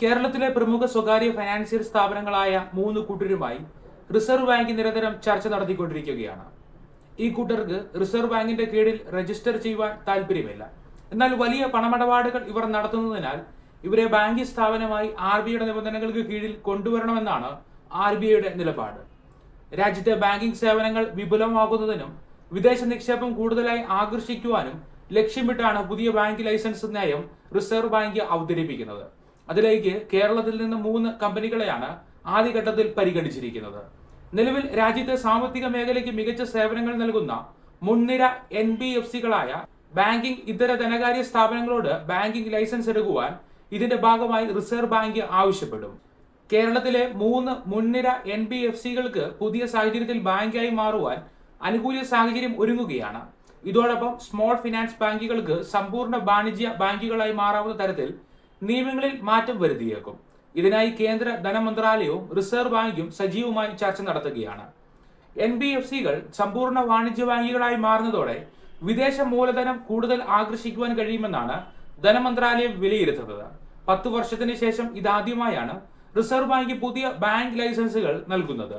കേരളത്തിലെ പ്രമുഖ സ്വകാര്യ ഫൈനാൻഷ്യൽ സ്ഥാപനങ്ങളായ മൂന്ന് കൂട്ടരുമായി റിസർവ് ബാങ്ക് നിരന്തരം ചർച്ച നടത്തിക്കൊണ്ടിരിക്കുകയാണ്. ഈ കൂട്ടർക്ക് റിസർവ് ബാങ്കിന്റെ കീഴിൽ രജിസ്റ്റർ ചെയ്യുവാൻ താല്പര്യമില്ല എന്നാൽ വലിയ പണമിടപാടുകൾ ഇവർ നടത്തുന്നതിനാൽ ഇവരെ ബാങ്കിംഗ് സ്ഥാപനമായി ആർ ബി ഐയുടെ നിബന്ധനകൾക്ക് കീഴിൽ കൊണ്ടുവരണമെന്നാണ് ആർ ബി ഐയുടെ നിലപാട്. രാജ്യത്തെ ബാങ്കിംഗ് സേവനങ്ങൾ വിപുലമാകുന്നതിനും വിദേശ നിക്ഷേപം കൂടുതലായി ആകർഷിക്കുവാനും ലക്ഷ്യമിട്ടാണ് പുതിയ ബാങ്ക് ലൈസൻസ് നയം റിസർവ് ബാങ്ക് അവതരിപ്പിക്കുന്നത്. അതിലേക്ക് കേരളത്തിൽ നിന്ന് മൂന്ന് കമ്പനികളെയാണ് ആദ്യഘട്ടത്തിൽ പരിഗണിച്ചിരിക്കുന്നത്. നിലവിൽ രാജ്യത്തെ സാമ്പത്തിക മേഖലയ്ക്ക് മികച്ച സേവനങ്ങൾ നൽകുന്ന മുൻനിര എൻ ബി എഫ് സികളായ ബാങ്കിംഗ് ഇതര ധനകാര്യ സ്ഥാപനങ്ങളോട് ബാങ്കിംഗ് ലൈസൻസ് എടുക്കുവാൻ ഇതിന്റെ ഭാഗമായി റിസർവ് ബാങ്ക് ആവശ്യപ്പെടും. കേരളത്തിലെ മൂന്ന് മുൻനിര എൻ ബി എഫ് സികൾക്ക് പുതിയ സാഹചര്യത്തിൽ ബാങ്കായി മാറുവാൻ അനുകൂല സാഹചര്യം ഒരുങ്ങുകയാണ്. ഇതോടൊപ്പം സ്മോൾ ഫിനാൻസ് ബാങ്കുകൾക്ക് സമ്പൂർണ വാണിജ്യ ബാങ്കുകളായി മാറാവുന്ന തരത്തിൽ നിയമങ്ങളിൽ മാറ്റം വരുത്തിയേക്കും. ഇതിനായി കേന്ദ്ര ധനമന്ത്രാലയവും റിസർവ് ബാങ്കും സജീവമായി ചർച്ച നടത്തുകയാണ്. എൻ ബി എഫ് സികൾ സമ്പൂർണ വാണിജ്യ ബാങ്കുകളായി മാറുന്നതോടെ വിദേശ മൂലധനം കൂടുതൽ ആകർഷിക്കുവാൻ കഴിയുമെന്നാണ് ധനമന്ത്രാലയം വിലയിരുത്തുന്നത്. പത്തു വർഷത്തിന് ശേഷം ഇതാദ്യമായാണ് റിസർവ് ബാങ്ക് പുതിയ ബാങ്ക് ലൈസൻസുകൾ നൽകുന്നത്.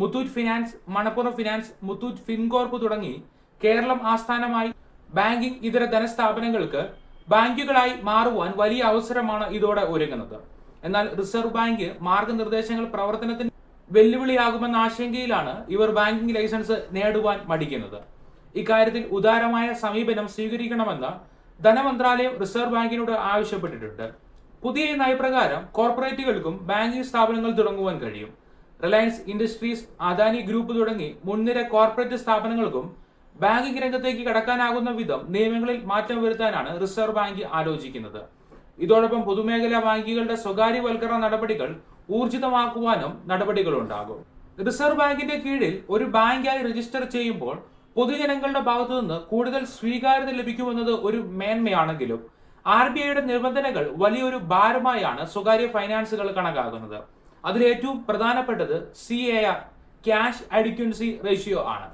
മുത്തൂറ്റ് ഫിനാൻസ് മണപ്പുറം ഫിനാൻസ് മുത്തൂറ്റ് ഫിൻകോർപ്പ് തുടങ്ങി കേരളം ആസ്ഥാനമായി ബാങ്കിംഗ് ഇതര ധനസ്ഥാപനങ്ങൾക്ക് ബാങ്കുകളായി മാറുവാൻ വലിയ അവസരമാണ് ഇതോടെ ഒരുങ്ങുന്നത്. എന്നാൽ റിസർവ് ബാങ്ക് മാർഗനിർദ്ദേശങ്ങൾ പ്രവർത്തനത്തിന് വെല്ലുവിളിയാകുമെന്ന ആശങ്കയിലാണ് ഇവർ ബാങ്കിംഗ് ലൈസൻസ് നേടുവാൻ മടിക്കുന്നത്. ഇക്കാര്യത്തിൽ ഉദാരമായ സമീപനം സ്വീകരിക്കണമെന്ന് ധനമന്ത്രാലയം റിസർവ് ബാങ്കിനോട് ആവശ്യപ്പെട്ടിട്ടുണ്ട്. പുതിയ നയപ്രകാരം കോർപ്പറേറ്റുകൾക്കും ബാങ്കിംഗ് സ്ഥാപനങ്ങൾ തുടങ്ങുവാൻ കഴിയും. റിലയൻസ് ഇൻഡസ്ട്രീസ് അദാനി ഗ്രൂപ്പ് തുടങ്ങി മുൻനിര കോർപ്പറേറ്റ് സ്ഥാപനങ്ങൾക്കും ബാങ്കിംഗ് രംഗത്തേക്ക് കടക്കാനാകുന്ന വിധം നിയമങ്ങളിൽ മാറ്റം വരുത്താനാണ് റിസർവ് ബാങ്ക് ആലോചിക്കുന്നത്. ഇതോടൊപ്പം പൊതുമേഖലാ ബാങ്കുകളുടെ സ്വകാര്യവൽക്കരണ നടപടികൾ ഊർജിതമാക്കുവാനും നടപടികളുണ്ടാകും. റിസർവ് ബാങ്കിന്റെ കീഴിൽ ഒരു ബാങ്കായി രജിസ്റ്റർ ചെയ്യുമ്പോൾ പൊതുജനങ്ങളുടെ ഭാഗത്തു നിന്ന് കൂടുതൽ സ്വീകാര്യത ലഭിക്കുമെന്നത് ഒരു മേന്മയാണെങ്കിലും ആർ ബി ഐയുടെ നിബന്ധനകൾ വലിയൊരു ഭാരമായാണ് സ്വകാര്യ ഫൈനാൻസുകൾ കണക്കാക്കുന്നത്. അതിലേറ്റവും പ്രധാനപ്പെട്ടത് C A R cash adequacy ratio ആണ്.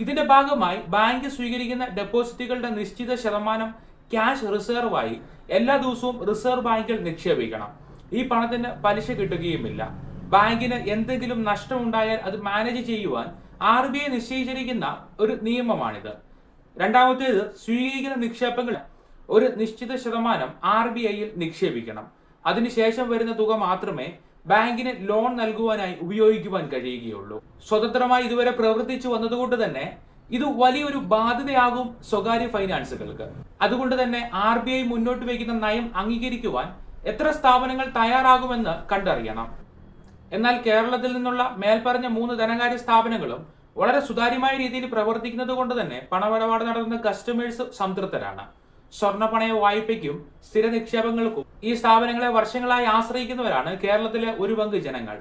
ഇതിന്റെ ഭാഗമായി ബാങ്ക് സ്വീകരിക്കുന്ന ഡെപ്പോസിറ്റുകളുടെ നിശ്ചിത ശതമാനം ക്യാഷ് റിസർവായി എല്ലാ ദിവസവും റിസർവ് ബാങ്കിൽ നിക്ഷേപിക്കണം. ഈ പണത്തിന് പലിശ കിട്ടുകയുമില്ല. ബാങ്കിന് എന്തെങ്കിലും നഷ്ടമുണ്ടായാൽ അത് മാനേജ് ചെയ്യുവാൻ ആർ ബി ഐ നിശ്ചയിച്ചിരിക്കുന്ന ഒരു നിയമമാണിത്. രണ്ടാമത്തേത് സ്വീകരിക്കുന്ന നിക്ഷേപങ്ങൾ ഒരു നിശ്ചിത ശതമാനം ആർ ബി ഐയിൽ നിക്ഷേപിക്കണം. അതിനുശേഷം വരുന്ന തുക മാത്രമേ ബാങ്കിന് ലോൺ നൽകുവാനായി ഉപയോഗിക്കുവാൻ കഴിയുകയുള്ളൂ. സ്വതന്ത്രമായി ഇതുവരെ പ്രവർത്തിച്ചു വന്നതുകൊണ്ട് തന്നെ ഇത് വലിയൊരു ബാധ്യതയാകും സ്വകാര്യ ഫൈനാൻസുകൾക്ക്. അതുകൊണ്ട് തന്നെ ആർ ബി ഐ മുന്നോട്ട് വയ്ക്കുന്ന നയം അംഗീകരിക്കുവാൻ എത്ര സ്ഥാപനങ്ങൾ തയ്യാറാകുമെന്ന് കണ്ടറിയണം. എന്നാൽ കേരളത്തിൽ നിന്നുള്ള മേൽപ്പറഞ്ഞ മൂന്ന് ധനകാര്യ സ്ഥാപനങ്ങളും വളരെ സുതാര്യമായ രീതിയിൽ പ്രവർത്തിക്കുന്നത് കൊണ്ട് തന്നെ പണമിടപാട് നടത്തുന്ന കസ്റ്റമേഴ്സ് സംതൃപ്തരാണ്. സ്വർണ പണയ വായ്പയ്ക്കും സ്ഥിര നിക്ഷേപങ്ങൾക്കും ഈ സ്ഥാപനങ്ങളെ വർഷങ്ങളായി ആശ്രയിക്കുന്നവരാണ് കേരളത്തിലെ ഒരു പങ്ക് ജനങ്ങൾ.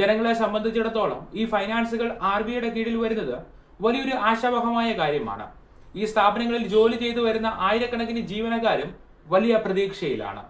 ജനങ്ങളെ സംബന്ധിച്ചിടത്തോളം ഈ ഫൈനാൻസുകൾ ആർ കീഴിൽ വരുന്നത് വലിയൊരു ആശാവഹമായ കാര്യമാണ്. ഈ സ്ഥാപനങ്ങളിൽ ജോലി ചെയ്തു വരുന്ന ആയിരക്കണക്കിന് ജീവനക്കാരും വലിയ പ്രതീക്ഷയിലാണ്.